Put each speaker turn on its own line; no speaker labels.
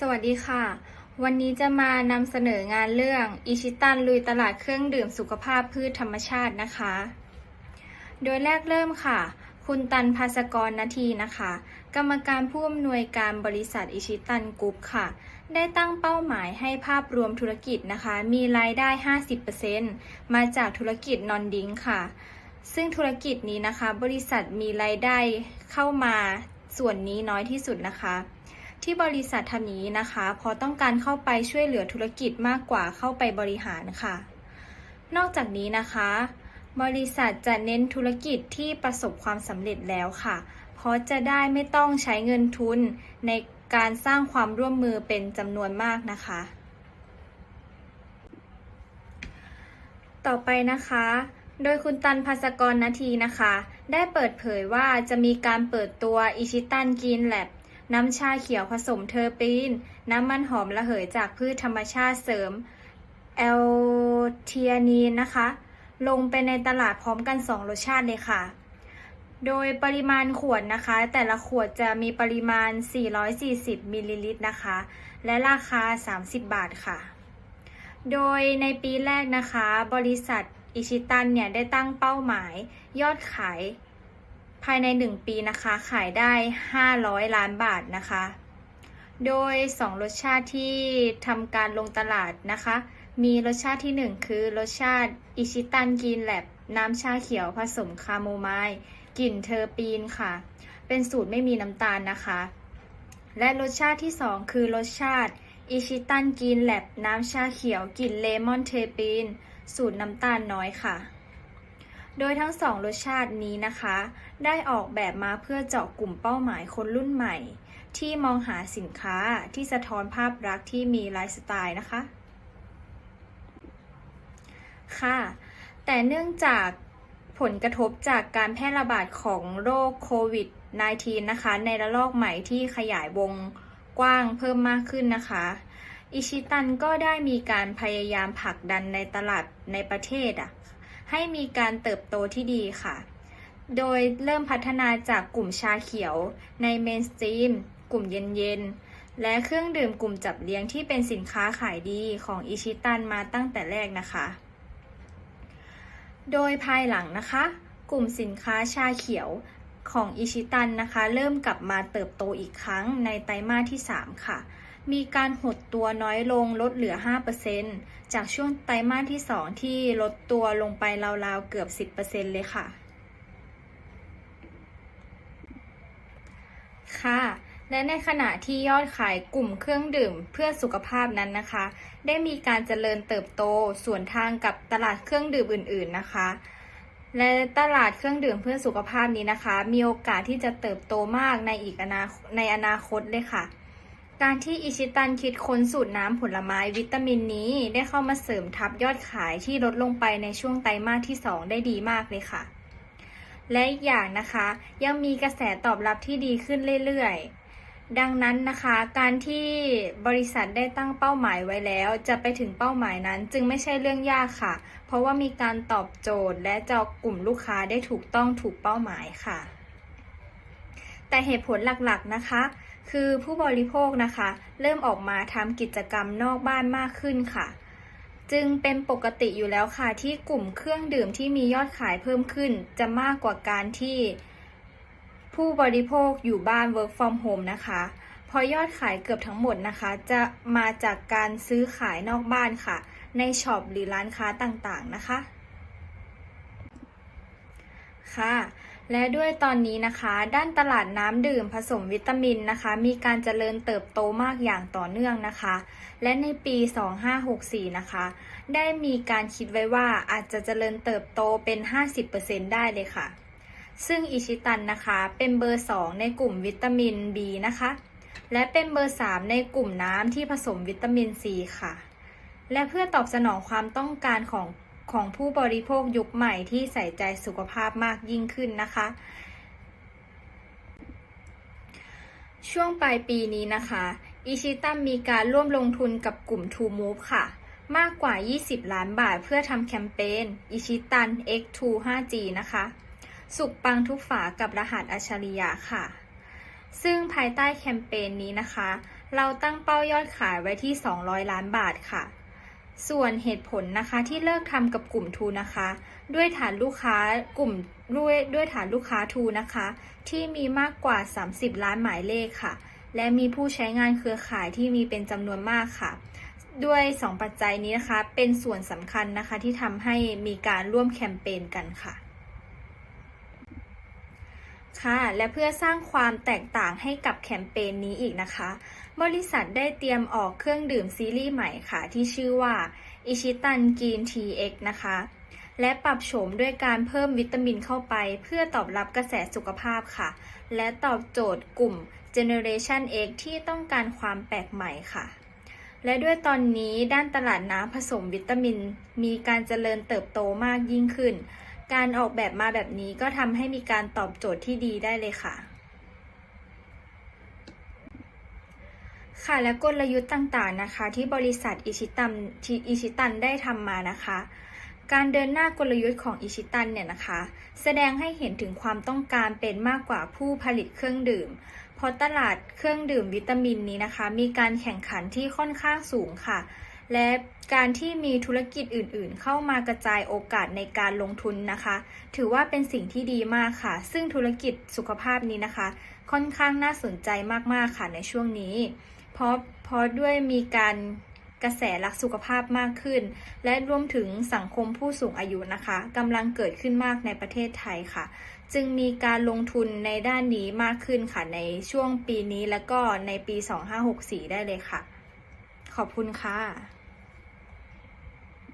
สวัสดีค่ะ วันนี้จะมานำเสนองานเรื่องอิชิตันลุยตลาดเครื่องดื่มสุขภาพพืชธรรมชาตินะคะ โดยแรกเริ่มค่ะ คุณตันภาสกรนาทีนะคะ กรรมการผู้อำนวยการบริษัทอิชิตันกรุ๊ปค่ะ ได้ตั้งเป้าหมายให้ภาพรวมธุรกิจนะคะ มีรายได้ 50%มาจากธุรกิจนอนดิ้งค่ะ ซึ่งธุรกิจนี้นะคะ บริษัทมีรายได้เข้ามาส่วนนี้น้อยที่สุดนะคะ ที่บริษัททำนี้นะคะ เพราะต้องการเข้าไปช่วยเหลือธุรกิจมากกว่าเข้าไปบริหารค่ะ นอกจากนี้นะคะ บริษัทจะเน้นธุรกิจที่ประสบความสำเร็จแล้วค่ะ เพราะจะได้ไม่ต้องใช้เงินทุนในการสร้างความร่วมมือเป็นจำนวนมากนะคะ ต่อไปนะคะ โดยคุณตันภาสกรนาทีนะคะ ได้เปิดเผยว่าจะมีการเปิดตัวอิชิตันกินแลบ น้ำชาเขียวผสมเทอร์ปีน น้ำมันหอมระเหยจากพืชธรรมชาติเสริมแอลเทียนีนนะคะ ลงไปในตลาดพร้อมกัน 2 รสชาติเลยค่ะ โดยปริมาณขวดนะคะ แต่ละขวดจะมีปริมาณ 440มิลลิลิตรนะคะ และราคา 30 บาทค่ะ โดยในปีแรกนะคะ บริษัทอิชิตันเนี่ยได้ตั้งเป้าหมายยอดขาย ภายใน 1 ปีนะคะ ขายได้ 500 ล้านบาทนะคะ โดย 2 รสชาติที่ทำการลงตลาดนะคะ มีรสชาติที่ 1 คือรสชาติอิชิตันกินแลบน้ำชาเขียวผสมคาโมไมล์กลิ่นเทอร์ปีนค่ะ เป็นสูตรไม่มีน้ำตาลนะคะ และรสชาติที่ 2 คือรสชาติอิชิตันกินแลบน้ำชาเขียวกลิ่นเลมอนเทอร์ปีน สูตรน้ำตาลน้อยค่ะ โดยทั้งสองรสชาตินี้นะคะ ได้ออกแบบมาเพื่อเจาะกลุ่มเป้าหมายคนรุ่นใหม่ ที่มองหาสินค้าที่สะท้อนภาพลักษณ์ที่มีไลฟ์สไตล์นะคะ ค่ะ แต่เนื่องจากผลกระทบจากการแพร่ระบาดของโรคโควิด -19 นะคะ ในระลอกใหม่ที่ขยายวงกว้างเพิ่มมากขึ้นนะคะ อิชิตันก็ได้มีการพยายามผลักดันในตลาดในประเทศอะ ให้มีการเติบโตที่ดีค่ะ โดยเริ่มพัฒนาจากกลุ่มชาเขียวในเมนสตรีม กลุ่มเย็นๆ และเครื่องดื่มกลุ่มจับเลี้ยงที่เป็นสินค้าขายดีของอิชิตันมาตั้งแต่แรกนะคะ โดยภายหลังนะคะ กลุ่มสินค้าชาเขียวของอิชิตันนะคะ เริ่มกลับมาเติบโตอีกครั้งในไตรมาสที่ 3 ค่ะ มีการหดตัวน้อยลงลดเหลือ 5%จากช่วงไตรมาสที่ 2 ที่ลดตัวลงไปราวๆ เกือบ 10%เลยค่ะ ค่ะ และในขณะที่ยอดขายกลุ่มเครื่องดื่มเพื่อสุขภาพนั้นนะคะ ได้มีการเจริญเติบโตส่วนทางกับตลาดเครื่องดื่มอื่น ๆนะคะและตลาดเครื่องดื่มเพื่อสุขภาพนี้นะคะ มีโอกาสที่จะเติบโตมากในอีกอนาในอนาคตเลยค่ะ การที่อิชิตันคิดค้นสูตรน้ำผลไม้วิตามินนี้ ได้เข้ามาเสริมทับยอดขายที่ลดลงไปในช่วงไตรมาสที่ 2 ได้ดีมากเลยค่ะ และอีกอย่างนะคะ ยังมีกระแสตอบรับที่ดีขึ้นเรื่อยๆ ดังนั้นนะคะ การที่บริษัทได้ตั้งเป้าหมายไว้แล้ว จะไปถึงเป้าหมายนั้นจึงไม่ใช่เรื่องยากค่ะ เพราะว่ามีการตอบโจทย์และเจาะกลุ่มลูกค้าได้ถูกต้องถูกเป้าหมายค่ะ แต่เหตุผลหลักๆนะคะ คือผู้บริโภคนะคะ เริ่มออกมาทำกิจกรรมนอกบ้านมากขึ้นค่ะ จึงเป็นปกติอยู่แล้วค่ะ ที่กลุ่มเครื่องดื่มที่มียอดขายเพิ่มขึ้น จะมากกว่าการที่ผู้บริโภคอยู่บ้าน work from home นะคะเพราะยอดขายเกือบทั้งหมดนะคะ จะมาจากการซื้อขายนอกบ้านค่ะ ในช็อปหรือร้านค้าต่างๆนะคะ ค่ะ และด้วยตอนนี้นะคะ ด้านตลาดน้ำดื่มผสมวิตามินนะคะ มีการเจริญเติบโตมากอย่างต่อเนื่องนะคะ และในปี 2564 นะคะ ได้มีการคิดไว้ว่าอาจจะเจริญเติบโตเป็น 50%ได้เลยค่ะ ซึ่งอิชิตันนะคะ เป็นเบอร์ 2 ในกลุ่มวิตามิน B นะคะ และเป็นเบอร์ 3 ในกลุ่มน้ำที่ผสมวิตามิน C ค่ะ และเพื่อตอบสนองความต้องการของ ของผู้บริโภคยุคใหม่ที่ใส่ใจสุขภาพมากยิ่งขึ้นนะคะ ช่วงปลายปีนี้นะคะอิชิตันมีการร่วมลงทุนกับกลุ่ม True Move ค่ะ มากกว่า 20 ล้านบาทเพื่อทำแคมเปญอิชิตัน X2 5G นะคะ สุกปังทุกฝากับรหัสอัจฉริยะค่ะ ซึ่งภายใต้แคมเปญนี้นะคะ เราตั้งเป้ายอดขายไว้ที่ 200 ล้านบาทค่ะ ส่วนเหตุผลนะคะที่เลิกทำกับกลุ่มทูนะคะ ด้วยฐานลูกค้ากลุ่มด้วยด้วยฐานลูกค้าทูนะคะ ที่มีมากกว่า 30 ล้านหมายเลขค่ะ และมีผู้ใช้งานเครือข่ายที่มีเป็นจำนวนมากค่ะ ด้วย 2 ปัจจัยนี้นะคะ เป็นส่วนสำคัญนะคะที่ทำให้มีการร่วมแคมเปญกันค่ะ ค่ะและเพื่อสร้างความแตกต่างให้กับแคมเปญนี้อีกนะคะ บริษัทได้เตรียมออกเครื่องดื่มซีรีส์ใหม่ค่ะ ที่ชื่อว่าอิชิตันกีนทีเอ็กนะคะ และปรับโฉมด้วยการเพิ่มวิตามินเข้าไป เพื่อตอบรับกระแสสุขภาพค่ะ และตอบโจทย์กลุ่ม Generation X ที่ต้องการความแปลกใหม่ค่ะ และด้วยตอนนี้ด้านตลาดน้ำผสมวิตามิน มีการเจริญเติบโตมากยิ่งขึ้น การออกแบบมาแบบนี้ก็ทำให้มีการตอบโจทย์ที่ดีได้เลยค่ะ ค่ะและกลยุทธ์ต่างๆนะคะ ที่บริษัทอิชิตันที่อิชิตันได้ทำมานะคะ การเดินหน้ากลยุทธ์ของอิชิตันเนี่ยนะคะ แสดงให้เห็นถึงความต้องการเป็นมากกว่าผู้ผลิตเครื่องดื่ม เพราะตลาดเครื่องดื่มวิตามินนี้นะคะ มีการแข่งขันที่ค่อนข้างสูงค่ะ และการที่มีธุรกิจอื่นๆ เข้ามากระจายโอกาสในการลงทุนนะคะ ถือว่าเป็นสิ่งที่ดีมากค่ะ ซึ่งธุรกิจสุขภาพนี้นะคะ ค่อนข้างน่าสนใจมากๆค่ะในช่วงนี้ เพราะเพราะด้วยมีการกระแสรักสุขภาพมากขึ้น และรวมถึงสังคมผู้สูงอายุนะคะกำลังเกิดขึ้นมากในประเทศไทยค่ะ จึงมีการลงทุนในด้านนี้มากขึ้นค่ะในช่วงปีนี้แล้วก็ในปี 2564 ได้เลยค่ะ ขอบคุณค่ะ